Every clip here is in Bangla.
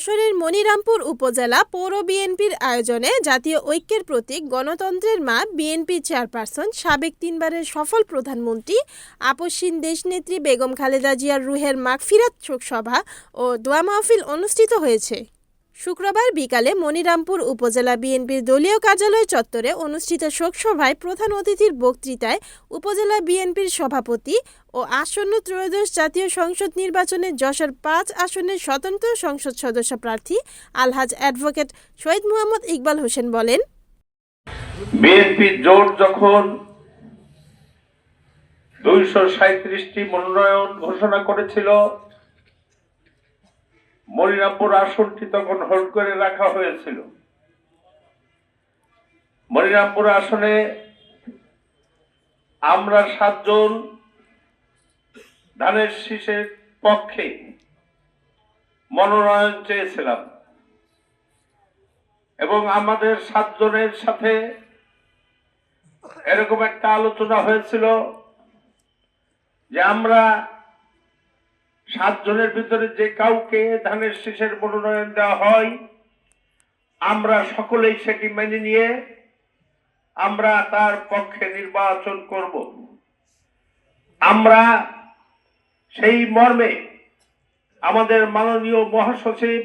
যশোরের মনিরামপুর উপজেলা পৌর বিএনপির আয়োজনে জাতীয় ঐক্যের প্রতীক গণতন্ত্রের মা বিএনপি চেয়ারপারসন সাবেক তিনবারের সফল প্রধানমন্ত্রী আপসীন দেশনেত্রী বেগম খালেদা জিয়ার রুহের মাগফিরাত শোকসভা ও দোয়া মাহফিল অনুষ্ঠিত হয়েছে। শুক্রবার বিকালে মনিরামপুর উপজেলা বিএনপির দলীয় কার্যালয় চত্বরে অনুষ্ঠিত শোকসভায় প্রধান অতিথির বক্তৃতায় উপজেলা বিএনপির সভাপতি ও আসন্ন ত্রয়োদশ জাতীয় সংসদ নির্বাচনে যশোর পাঁচ আসনের স্বতন্ত্র সংসদ সদস্য প্রার্থী আলহাজ অ্যাডভোকেট শহীদ মোহাম্মদ ইকবাল হোসেন বলেন, বিএনপি জোট যখন দুইশো সাঁত্রিশটি মনোনয়ন ঘোষণা করেছিল মনিরামপুর আসনটি তখন হোল্ড করে রাখা হয়েছিল। মনিরামপুর আসনে আমরা সাতজন ধানের শীষের পক্ষে মনোনয়ন চেয়েছিলাম এবং আমাদের সাতজনের সাথে এরকম একটা আলোচনা হয়েছিল যে আমরা সাতজনের ভিতরে যে কাউকে ধানের শীষের মনোনয়ন দেওয়া হয়, আমরা সকলেই সেটি মেনে নিয়ে আমরা তার পক্ষে নির্বাচন করব। আমরা সেই মর্মে আমাদের মাননীয় মহাসচিব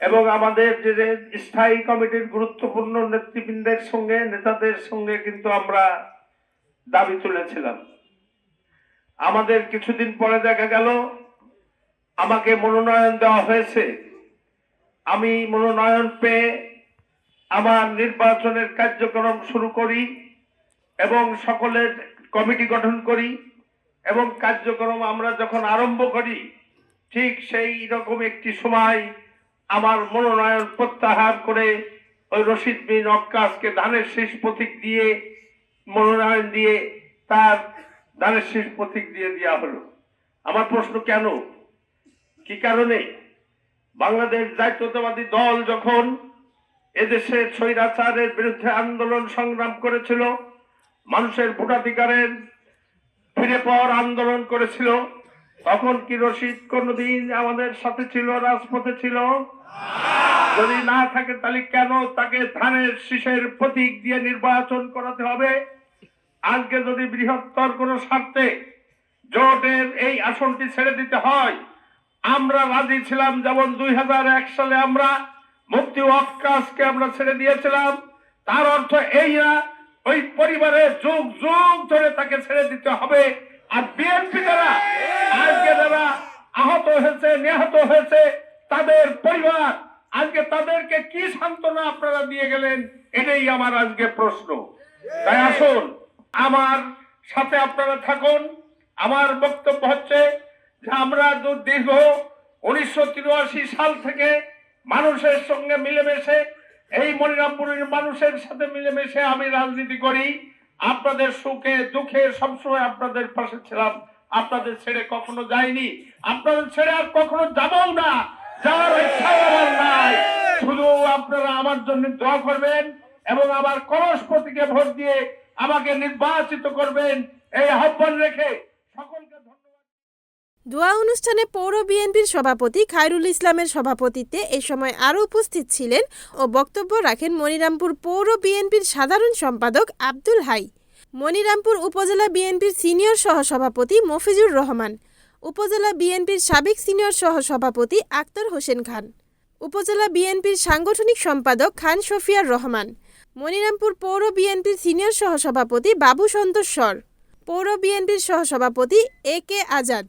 এবং আমাদের যে স্থায়ী কমিটির গুরুত্বপূর্ণ নেতৃবৃন্দের সঙ্গে, নেতাদের সঙ্গে কিন্তু আমরা দাবি তুলেছিলাম। আমাদের কিছুদিন পরে দেখা গেল, আমাকে মনোনয়ন দেওয়া হয়েছে। আমি মনোনয়ন পেয়ে আমার নির্বাচনের কার্যক্রম শুরু করি এবং সকলের কমিটি গঠন করি এবং কার্যক্রম আমরা যখন আরম্ভ করি, ঠিক সেই রকম একটি সময় আমার মনোনয়ন প্রত্যাহার করে ওই রশিদ বিন অক্কাসকে ধানের শেষ প্রতীক দিয়ে মনোনয়ন দিয়ে তার ধানের শেষ প্রতীক দিয়ে দেওয়া হলো। আমার প্রশ্ন কেন? কি কারণে? বাংলাদেশ জাতীয়তাবাদী দল যখন এদেশে স্বৈরাচারের বিরুদ্ধে আন্দোলন সংগ্রাম করেছিল, মানুষের ভোটাধিকারের ফিরে পাওয়ার আন্দোলন করেছিল, তখন কি রশিদ কোনদিন আমাদের সাথে ছিল, রাজপথে ছিল? যদি না থাকে, তাহলে কেন তাকে ধানের শীষের প্রতীক দিয়ে নির্বাচন করাতে হবে? আজকে যদি বৃহত্তর কোন স্বার্থে জোটের এই আসনটি ছেড়ে দিতে হয়, আমরা রাজি ছিলাম যেমন দুই সালে আমরা মুক্তি অক্কাসকে আমরা ছেড়ে দিয়েছিলাম, তার অর্থ এই না, ওই পরিবারে যুগ যুগ ধরে তাকে ছেড়ে দিতে হবে। আর বিএনপি যারা, আজকে যারা আহত হয়েছে, নিহত হয়েছে, তাদের পরিবার, আজকে তাদেরকে কি সান্ত্বনা আপনারা দিয়ে গেলেন, এটাই আমার আজকে প্রশ্ন। তাই আসুন আমার সাথে আপনারা থাকুন। আমার বক্তব্য হচ্ছে যে আমরা দীর্ঘ উনিশশো তিরাশি সাল থেকে মানুষের সঙ্গে মিলেমিশে, এই মনিরামপুরের মানুষের সাথে মিলেমিশে আমি রাজনীতি করি। আপনাদের সুখে, দুঃখে সবসময় আপনাদের পাশে ছিলাম। আপনাদের ছেড়ে কখনো যাইনি। আপনাদের ছেড়ে আর কখনো যাবও না। শুধু আপনারা আমার জন্য দোয়া করবেন এবং আমার কলস প্রতীকে ভোট দিয়ে আমাকে নির্বাচিত করবেন। এই আহ্বান রেখে সকলকে দোয়া অনুষ্ঠানে পৌর বিএনপির সভাপতি খায়রুল ইসলামের সভাপতিত্বে এ সময় আরও উপস্থিত ছিলেন ও বক্তব্য রাখেন মনিরামপুর পৌর বিএনপির সাধারণ সম্পাদক আব্দুল হাই। মনিরামপুর উপজেলা বিএনপির সিনিয়র সহসভাপতি মফিজুর রহমান। উপজেলা বিএনপির সাবেক সিনিয়র সহসভাপতি আক্তার হোসেন খান। উপজেলা বিএনপির সাংগঠনিক সম্পাদক খান শফিয়ার রহমান। মনিরামপুর পৌর বিএনপির সিনিয়র সহসভাপতি বাবু সন্তোষ স্বর পৌর বিএনপির সহসভাপতি A K Azad,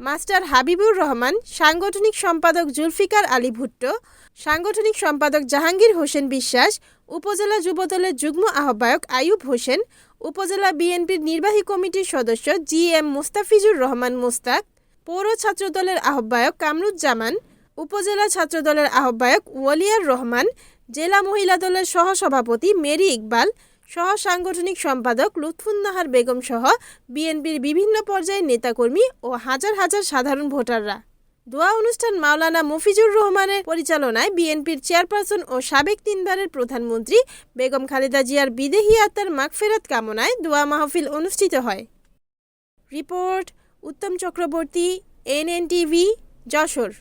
master Habibur Rahman, সাংগঠনিক সম্পাদক জুলফিকার আলী ভুট্টো, সাংগঠনিক সম্পাদক জাহাঙ্গীর হোসেন বিশ্বাস, উপজেলা যুবদলের যুগ্ম আহ্বায়ক আয়ুব হোসেন, উপজেলা বিএনপির নির্বাহী কমিটির সদস্য জি এম মুস্তাফিজুর রহমান মুস্তাক, পৌর ছাত্রদলের আহ্বায়ক কামরুজ্জামান, উপজেলা ছাত্রদলের আহ্বায়ক ওয়ালিয়ার রহমান জেলা মহিলা দলের সহসভাপতি মেরি ইকবাল সহ সাংগঠনিক সম্পাদক লুৎফুন্নাহার বেগম সহ বিএনপির বিভিন্ন পর্যায়ের নেতাকর্মী ও হাজার হাজার সাধারণ ভোটাররা। দোয়া অনুষ্ঠান মাওলানা মফিজুর রহমানের পরিচালনায় বিএনপির চেয়ারপারসন ও সাবেক তিনবারের প্রধানমন্ত্রী বেগম খালেদা জিয়ার বিদেহী আত্মার মাগফেরাত কামনায় দোয়া মাহফিল অনুষ্ঠিত হয়। Report, Uttam Chakraborty NNTV Jessore.